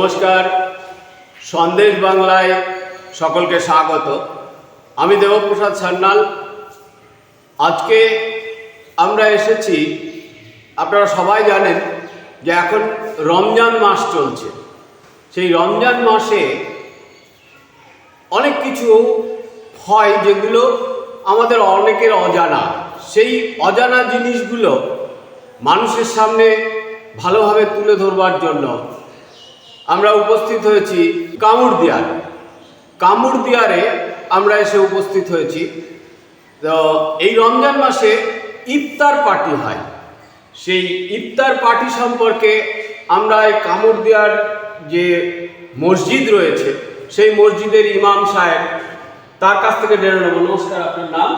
নমস্কার। সন্দেশ বাংলায় সকলকে স্বাগত। আমি দেবপ্রসাদ সান্যাল। আজকে আমরা এসেছি, আপনারা সবাই জানেন যে এখন রমজান মাস চলছে। সেই রমজান মাসে অনেক কিছু হয় যেগুলো আমাদের অনেকের অজানা। সেই অজানা জিনিসগুলো মানুষের সামনে ভালোভাবে তুলে ধরবার জন্য আমরা উপস্থিত হয়েছি কামুর দিয়ার। কামুর দিয়ারে আমরা এসে উপস্থিত হয়েছি। তো এই রমজান মাসে ইফতার পার্টি হয়। সেই ইফতার পার্টি সম্পর্কে আমরা এই কামুর দিয়ার যে মসজিদ রয়েছে সেই মসজিদের ইমাম সাহেব তার কাছ থেকে জেনে নেব। নমস্কার আপনার নাম?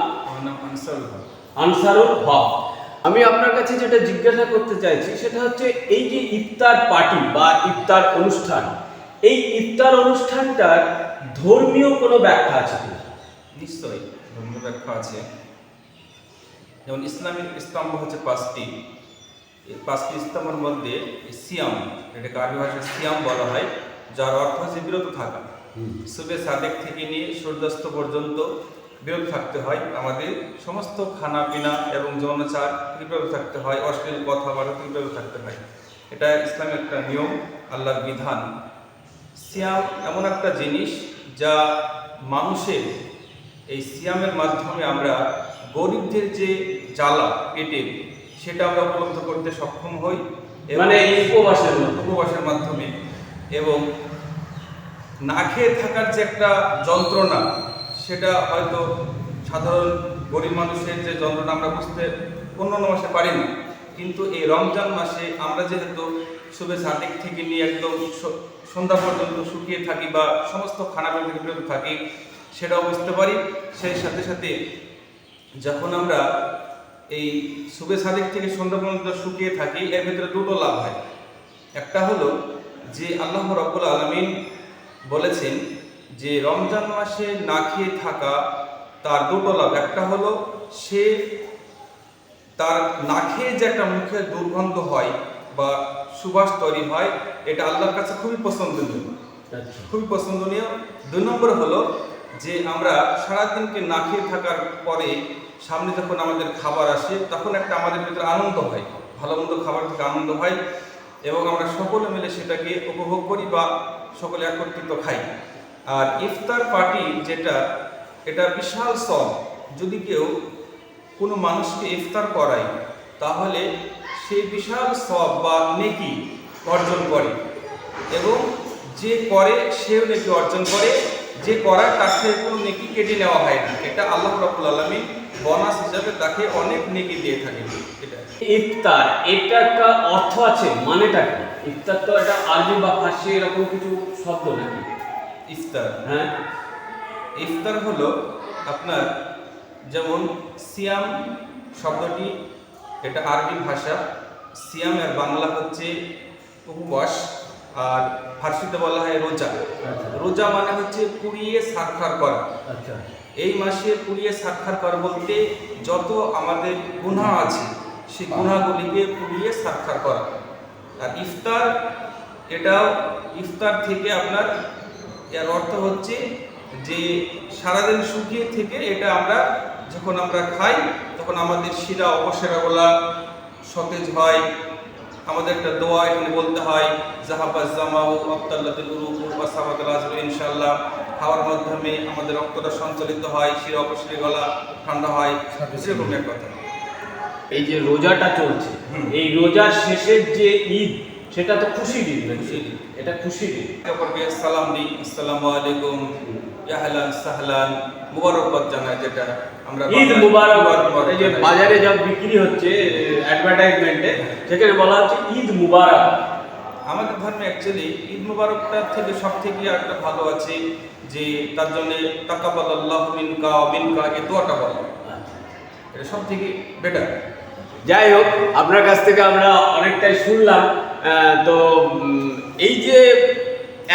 নাম আনসারুল হক। আনসারুল হক। আমি আপনার কাছে যেটা জিজ্ঞাসা করতে চাইছি সেটা হচ্ছে এই যে ইফতার পার্টি বা ইফতার অনুষ্ঠান এই ইফতার অনুষ্ঠানটার ধর্মীয় কোনো ব্যাখ্যা আছে কি? নিশ্চয়ই ধর্মীয় ব্যাখ্যা আছে। যেমন ইসলামিক স্তম্ভ হচ্ছে পাঁচটি। এই পাঁচটি স্তম্ভের মধ্যে সিয়াম এটাকে আরবি ভাষায় সিয়াম বলা হয় যার অর্থ হচ্ছে বিরত থাকা। সুবে সাদেক থেকে নিয়ে সূর্যাস্ত পর্যন্ত বিরত থাকতে হয় আমাদের। সমস্ত খানা পিনা এবং যৌনাচার থেকে বিরত থাকতে হয় অশ্লীল কথাবার্তা থেকে বিরত থাকতে হয়। এটা ইসলামের একটা নিয়ম আল্লাহর বিধান। সিয়াম এমন একটা জিনিস যা মানুষের এই সিয়ামের মাধ্যমে আমরা গরিবদের যে জ্বালা পেটের সেটা আমরা উপলব্ধ করতে সক্ষম হই মানে এই উপবাসের উপবাসের মাধ্যমে। এবং না খেয়ে থাকার যে একটা যন্ত্রণা সেটা হয়তো সাধারণ গরিব মানুষের যে যন্ত্রণা আমরা বুঝতে অন্য মাসে পারি না। কিন্তু এই রমজান মাসে আমরা যেহেতু শুভে সাদিক থেকে নিয়ে একদম সন্ধ্যা পর্যন্ত শুকিয়ে থাকি বা সমস্ত খানাপিনা থেকে থাকি, সেটাও বুঝতে পারি। সেই সাথে সাথে যখন আমরা এই শুভে সাদিক থেকে সন্ধ্যা পর্যন্ত শুকিয়ে থাকি, এর ভিতরে দুটো লাভ হয়। একটা হলো যে আল্লাহ রব্বুল আলমিন বলেছেন যে রমজান মাসে না খেয়ে থাকা তার দুটো লাভ। একটা হলো সে তার না খেয়ে যে একটা মুখে দুর্গন্ধ হয় বা সুবাস তৈরি হয় এটা আল্লাহর কাছে খুবই পছন্দনীয়। খুবই পছন্দনীয়। দুই নম্বর হলো যে আমরা সারাদিনকে না খেয়ে থাকার পরে সামনে যখন আমাদের খাবার আসে তখন একটা আমাদের ভিতরে আনন্দ হয় ভালো মন্দ খাবার থেকে আনন্দ হয় এবং আমরা সকলে মিলে সেটাকে উপভোগ করি বা সকলে একত্রিত খাই। আর ইফতার পার্টি যেটা, এটা বিশাল সব যদি কেউ কোনো মানুষকে ইফতার করায়, তাহলে সে বিশাল সব বা নেকি অর্জন করে। এবং যে করে, সেও নেকি অর্জন করে। যে করার তার থেকে কোনো নেকি কেটে নেওয়া হয় না। এটা আল্লাহ রাবুল আলমী বনাস হিসাবে তাকে অনেক নেকি দিয়ে থাকে এটা। ইফতার, এটা একটা অর্থ আছে, মানেটা কি? ইফতার তো একটা আরবি বা ফার্সি এরকম কিছু শব্দ নাকি? ইফতার হ্যাঁ? ইফতার হলো আপনার যেমন সিয়াম শব্দটি এটা আরবি ভাষা সিয়াম এর বাংলা হচ্ছে উপবাস আর ফার্সিতে বলা হয় রোজা। রোজা মানে হচ্ছে পুড়িয়ে সাক্ষার করা। আচ্ছা। এই মাসে পুড়িয়ে সাক্ষার করা বলতে যত আমাদের গুনাহ আছে সেই গুনাহগুলিকে পুড়িয়ে সাক্ষার করা। আর ইফতার এটাও ইফতার থেকে আপনার এর অর্থ হচ্ছে যে সারাদিন শুকিয়ে থেকে এটা আমরা যখন আমরা খাই তখন আমাদের শিরা অপসেরা অপসেরাগুলা সতেজ হয়। আমাদের একটা দোয়া এখানে বলতে হয় জাহাবাজ জামাউ আজরু ইনশাআল্লাহ। খাওয়ার মাধ্যমে আমাদের রক্তটা সঞ্চালিত হয় শিরা অপসরে গলা ঠান্ডা হয়। সেরকম এক কথা। এই যে রোজাটা চলছে এই রোজার শেষের যে ঈদ সেটা তো খুশি দিন এটা খুশি দিন। অপরকে সালাম দিই। আসসালামু আলাইকুম। ইয়াহলান সাহলান। মুবারকবাদ জানাই যেটা আমরা ঈদ মুবারক। এই যে বাজারে যা বিক্রি হচ্ছে অ্যাডভার্টাইজমেন্টে সেখানে বলা হচ্ছে ঈদ মুবারক। আমাদের ধর্মে অ্যাকচুয়ালি ঈদ মুবারকটার থেকে সব থেকে একটা ভালো আছে যে তার জন্য তাকাবাল আল্লাহ মিনকা মিনকা এই দোয়াটা বলা। এটা সব থেকে বেটার যাই হোক আপনার কাছ থেকে আমরা অনেকটাই শুনলাম। তো এই যে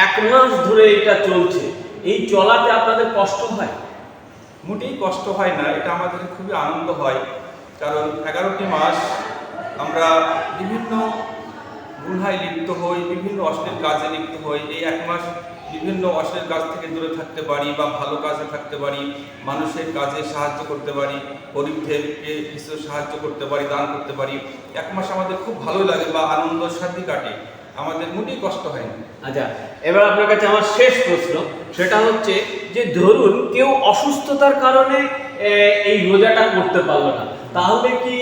এক মাস ধরে এটা চলছে, এই চলাতে আপনাদের কষ্ট হয়? মোটেই কষ্ট হয় না, এটা আমাদের খুবই আনন্দ হয়। কারণ এগারোটি মাস আমরা বিভিন্ন গুনহায় লিপ্ত হই, বিভিন্ন অশ্লীল কাজে লিপ্ত হই। এই এক মাস বিভিন্ন অশ্লীল কাজ থেকে দূরে থাকতে পারি বা ভালো কাজে থাকতে পারি, মানুষের কাজে সাহায্য করতে পারি, গরিবদেরকে কিছু সাহায্য করতে পারি, দান করতে পারি। এক মাস আমাদের খুব ভালো লাগে বা আনন্দের সাথে কাটে। আমাদের মোটেই কষ্ট হয় না। আচ্ছা এবার আপনার কাছে আমার শেষ প্রশ্ন। সেটা হচ্ছে যে ধরুন কেউ অসুস্থতার কারণে এই রোজাটা করতে পারল না, তাহলে কি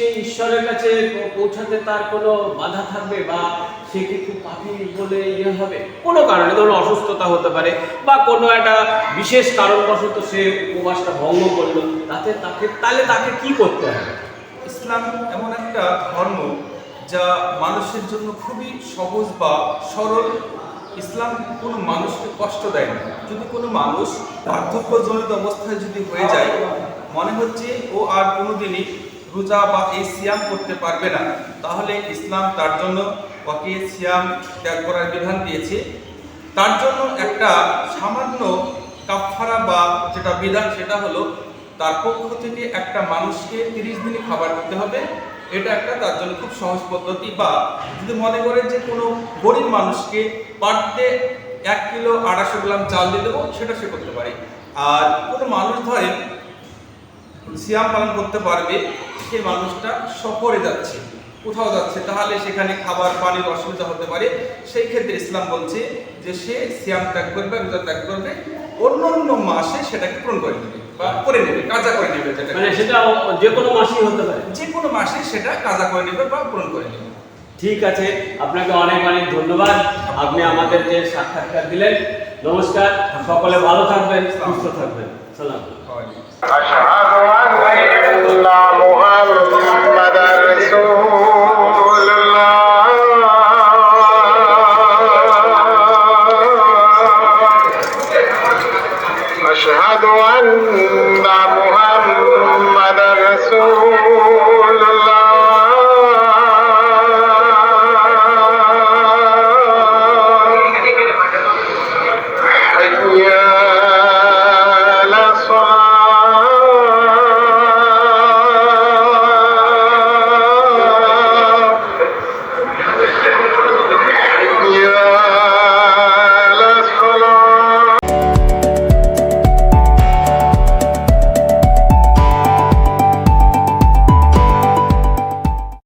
সে ঈশ্বরের কাছে পৌঁছাতে তার কোনো বাধা থাকবে বা সে কিছু পাপি বলে ইয়ে হবে? কোনো কারণে ধরুন অসুস্থতা হতে পারে বা কোনো একটা বিশেষ কারণবশত সে উপবাসটা ভঙ্গ করল, তাতে তাকে, তাহলে তাকে কি করতে হবে? ইসলাম এমন একটা ধর্ম যা মানুষের জন্য খুবই সহজ বা সরল। ইসলাম কোনো মানুষকে কষ্ট দেয় না। যদি কোনো মানুষ বার্ধক্যজনিত অবস্থায় যদি হয়ে যায়, মনে হচ্ছে ও আর কোনোদিনই রোজা বা এই সিয়াম করতে পারবে না। তাহলে ইসলাম তার জন্য ওকে সিয়াম ত্যাগ করার বিধান দিয়েছে। তার জন্য একটা সামান্য কাফারা বা যেটা বিধান সেটা হলো, তার পক্ষ থেকে একটা মানুষকে তিরিশ দিনই খাবার দিতে হবে। এটা একটা তার জন্য খুব সহজ পদ্ধতি বা যদি মনে করেন যে কোনো গরিব মানুষকে পার ডে এক কিলো আড়াইশো গ্রাম চাল দিয়ে দেবো, সেটা সে করতে পারে। আর কোনো মানুষ ধরেন সিয়াম পালন করতে পারবে সে মানুষটা সফরে যাচ্ছে। কোথাও যাচ্ছে? তাহলে সেখানে খাবার পানির অসুবিধা হতে পারে। সেই ক্ষেত্রে ইসলাম বলছে যে সে সিয়াম ত্যাগ করবে রোজা ত্যাগ করবে অন্য অন্য মাসে সেটাকে পূরণ করে নেবে বা করে নেবে কাজা করে নেবে যেটা মানে সেটা যে কোনো মাসেই হতে পারে। যে কোনো মাসে সেটা কাজা করে নেবে বা পূরণ করে নেবে। ঠিক আছে আপনাকে অনেক অনেক ধন্যবাদ। আপনি আমাদেরকে সাক্ষাৎকার দিলেন। নমস্কার সকলে ভালো থাকবেন সুস্থ থাকবেন। সালাম। আচ্ছা, আচ্ছা। أن محمدا رسول